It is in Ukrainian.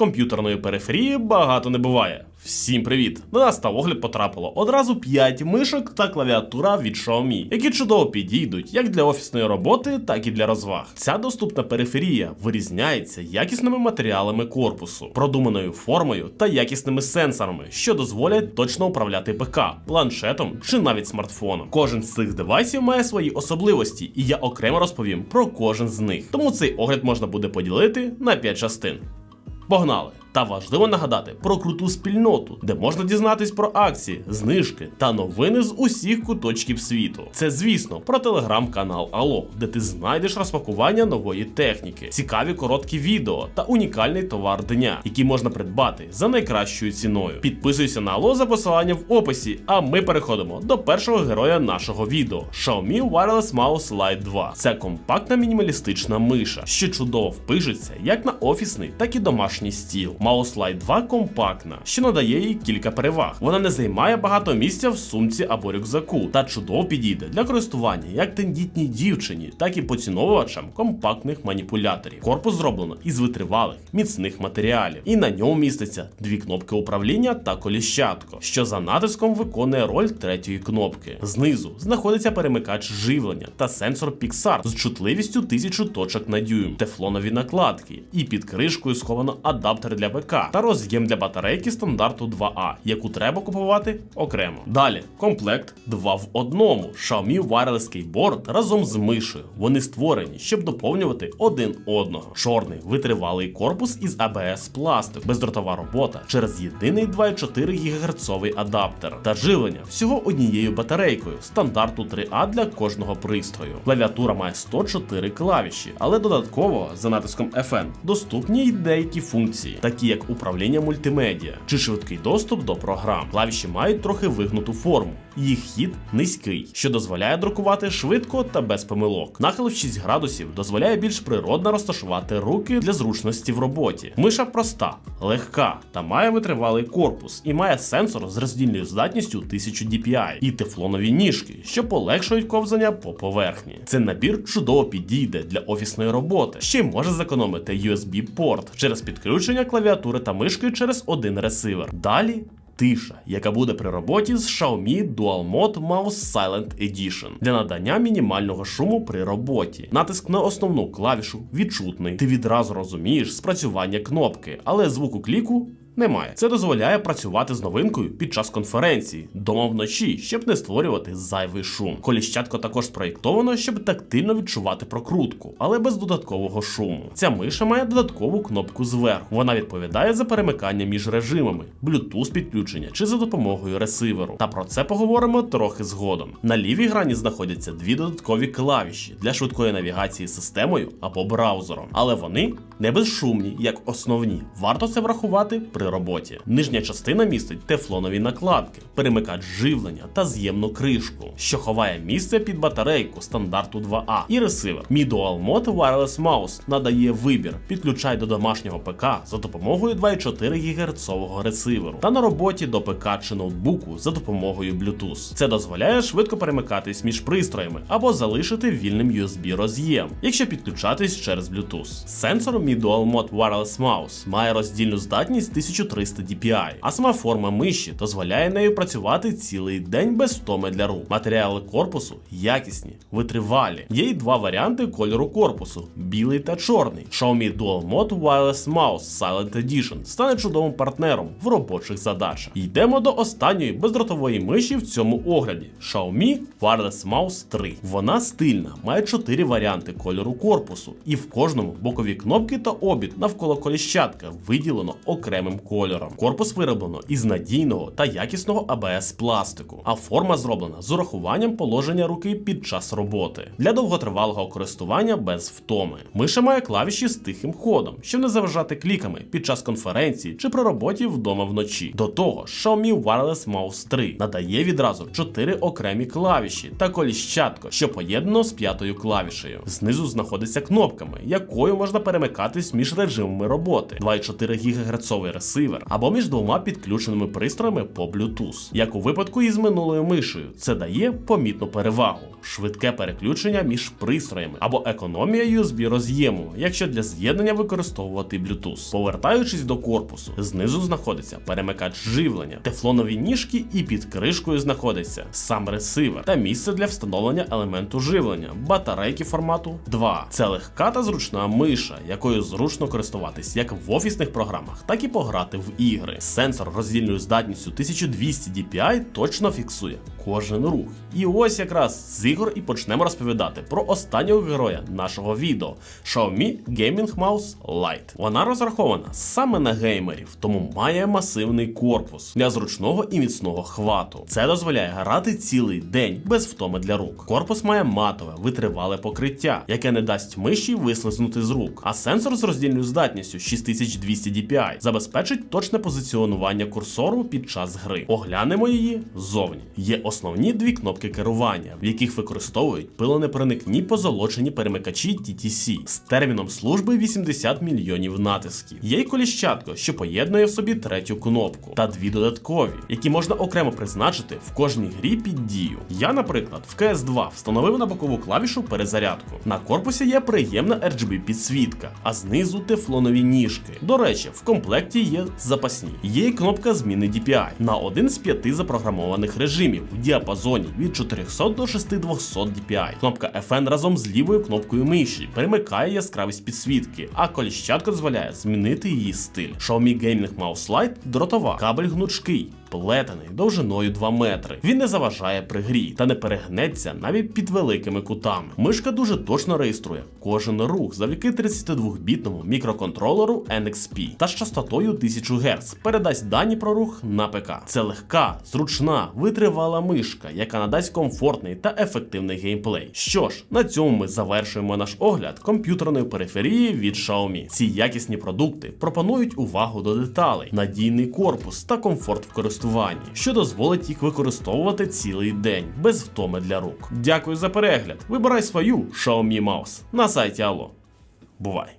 Комп'ютерної периферії багато не буває. Всім привіт! На нас та огляд потрапило одразу 5 мишок та клавіатура від Xiaomi, які чудово підійдуть як для офісної роботи, так і для розваг. Ця доступна периферія вирізняється якісними матеріалами корпусу, продуманою формою та якісними сенсорами, що дозволять точно управляти ПК, планшетом чи навіть смартфоном. Кожен з цих девайсів має свої особливості, і я окремо розповім про кожен з них. Тому цей огляд можна буде поділити на 5 частин. Погнали! Та важливо нагадати про круту спільноту, де можна дізнатись про акції, знижки та новини з усіх куточків світу. Це, звісно, про телеграм-канал Ало, де ти знайдеш розпакування нової техніки, цікаві короткі відео та унікальний товар дня, який можна придбати за найкращою ціною. Підписуйся на Ало за посиланням в описі. А ми переходимо до першого героя нашого відео Xiaomi Wireless Mouse Lite 2. Це компактна мінімалістична миша, що чудово впишеться як на офісний, так і домашній стіл. Mouse Lite 2 компактна, що надає їй кілька переваг. Вона не займає багато місця в сумці або рюкзаку, та чудово підійде для користування як тендітній дівчині, так і поціновувачам компактних маніпуляторів. Корпус зроблено із витривалих, міцних матеріалів, і на ньому міститься дві кнопки управління та коліщатко, що за натиском виконує роль третьої кнопки. Знизу знаходиться перемикач живлення та сенсор Pixar з чутливістю 1000 точок на дюйм, тефлонові накладки, і під кришкою сховано адаптер для ПК та роз'єм для батарейки стандарту 2А, яку треба купувати окремо. Далі комплект 2 в одному. Xiaomi Wireless Keyboard разом з мишею. Вони створені, щоб доповнювати один одного. Чорний витривалий корпус із ABS пластик, бездротова робота через єдиний 2,4 ГГц адаптер та живлення всього однією батарейкою стандарту 3А для кожного пристрою. Клавіатура має 104 клавіші, але додатково за натиском FN доступні й деякі функції, такі як управління мультимедіа чи швидкий доступ до програм. Клавіші мають трохи вигнуту форму. Їх хід низький, що дозволяє друкувати швидко та без помилок. Нахил в 6 градусів дозволяє більш природно розташувати руки для зручності в роботі. Миша проста, легка та має витривалий корпус і має сенсор з роздільною здатністю 1000 DPI і тефлонові ніжки, що полегшують ковзання по поверхні. Цей набір чудово підійде для офісної роботи, ще й може зекономити USB-порт через підключення клавіатури та мишки через один ресивер. Далі тиша, яка буде при роботі з Xiaomi Dual Mode Mouse Silent Edition для надання мінімального шуму при роботі. Натиск на основну клавішу відчутний. Ти відразу розумієш спрацювання кнопки, але звуку кліку. Немає. Це дозволяє працювати з новинкою під час конференції, дома вночі, щоб не створювати зайвий шум. Коліщатко також спроєктовано, щоб тактильно відчувати прокрутку, але без додаткового шуму. Ця миша має додаткову кнопку зверху. Вона відповідає за перемикання між режимами, Bluetooth підключення чи за допомогою ресиверу. Та про це поговоримо трохи згодом. На лівій грані знаходяться дві додаткові клавіші для швидкої навігації системою або браузером, але вони не безшумні, як основні. Варто це врахувати при роботі. Нижня частина містить тефлонові накладки, перемикач живлення та з'ємну кришку, що ховає місце під батарейку стандарту 2А і ресивер. Mi Dual Mode Wireless Mouse надає вибір, підключай до домашнього ПК за допомогою 2,4 ГГц ресиверу та на роботі до ПК чи ноутбуку за допомогою Bluetooth. Це дозволяє швидко перемикатись між пристроями або залишити вільним USB роз'єм, якщо підключатись через Bluetooth. Сенсор Dual Mode Wireless Mouse має роздільну здатність 1300 DPI, а сама форма миші дозволяє нею працювати цілий день без втоми для рук. Матеріали корпусу якісні, витривалі. Є й два варіанти кольору корпусу: білий та чорний. Xiaomi Dual Mode Wireless Mouse Silent Edition стане чудовим партнером в робочих задачах. Йдемо до останньої бездротової миші в цьому огляді: Xiaomi Wireless Mouse 3. Вона стильна, має чотири варіанти кольору корпусу, і в кожному бокові кнопки та обід навколо коліщатка виділено окремим кольором. Корпус вироблено із надійного та якісного ABS пластику, а форма зроблена з урахуванням положення руки під час роботи для довготривалого користування без втоми. Миша має клавіші з тихим ходом, щоб не заважати кліками під час конференції чи при роботі вдома вночі. До того Xiaomi Wireless Mouse 3 надає відразу 4 окремі клавіші та коліщатко, що поєднано з п'ятою клавішею. Знизу знаходиться кнопками, якою можна перемикатись між режимами роботи. 2,4 ГГц ресивер або між двома підключеними пристроями по Bluetooth. Як у випадку із минулою мишею, це дає помітну перевагу, швидке переключення між пристроями або економія USB роз'єму, якщо для з'єднання використовувати Bluetooth. Повертаючись до корпусу, знизу знаходиться перемикач живлення, тефлонові ніжки і під кришкою знаходиться сам ресивер та місце для встановлення елементу живлення, батарейки формату 2. Це легка та зручна миша, якою зручно користуватись як в офісних програмах, так і пограти в ігри. Сенсор роздільною здатністю 1200 DPI точно фіксує кожен рух. І ось якраз з ігор і почнемо розповідати про останнього героя нашого відео Xiaomi Gaming Mouse Lite. Вона розрахована саме на геймерів, тому має масивний корпус для зручного і міцного хвату. Це дозволяє грати цілий день без втоми для рук. Корпус має матове, витривале покриття, яке не дасть миші вислизнути з рук. А сенсор з роздільною здатністю 6200 DPI забезпечить точне позиціонування курсору під час гри. Оглянемо її ззовні. Є основні дві кнопки керування, в яких використовують пилонепроникні позолочені перемикачі TTC з терміном служби 80 мільйонів натисків. Є й коліщатко, що поєднує в собі третю кнопку, та дві додаткові, які можна окремо призначити в кожній грі під дію. Я, наприклад, в CS2 встановив на бокову клавішу перезарядку. На корпусі є приємна RGB підсвітка, а знизу тефлонові ніжки. До речі, в комплекті є запасні. Є й кнопка зміни DPI на один з п'яти запрограмованих режимів в діапазоні від 400 до 6200 DPI. Кнопка FN разом з лівою кнопкою миші перемикає яскравість підсвітки, а коліщатко дозволяє змінити її стиль. Xiaomi Gaming Mouse Lite дротова, кабель гнучкий. Плетений довжиною 2 метри. Він не заважає при грі та не перегнеться навіть під великими кутами. Мишка дуже точно реєструє кожен рух завдяки 32-бітному мікроконтролеру NXP та з частотою 1000 Гц передасть дані про рух на ПК. Це легка, зручна, витривала мишка, яка надасть комфортний та ефективний геймплей. Що ж, на цьому ми завершуємо наш огляд комп'ютерної периферії від Xiaomi. Ці якісні продукти пропонують увагу до деталей, надійний корпус та комфорт в користуванні, що дозволить їх використовувати цілий день без втоми для рук. Дякую за перегляд. Вибирай свою Xiaomi Mouse на сайті Allo. Бувай!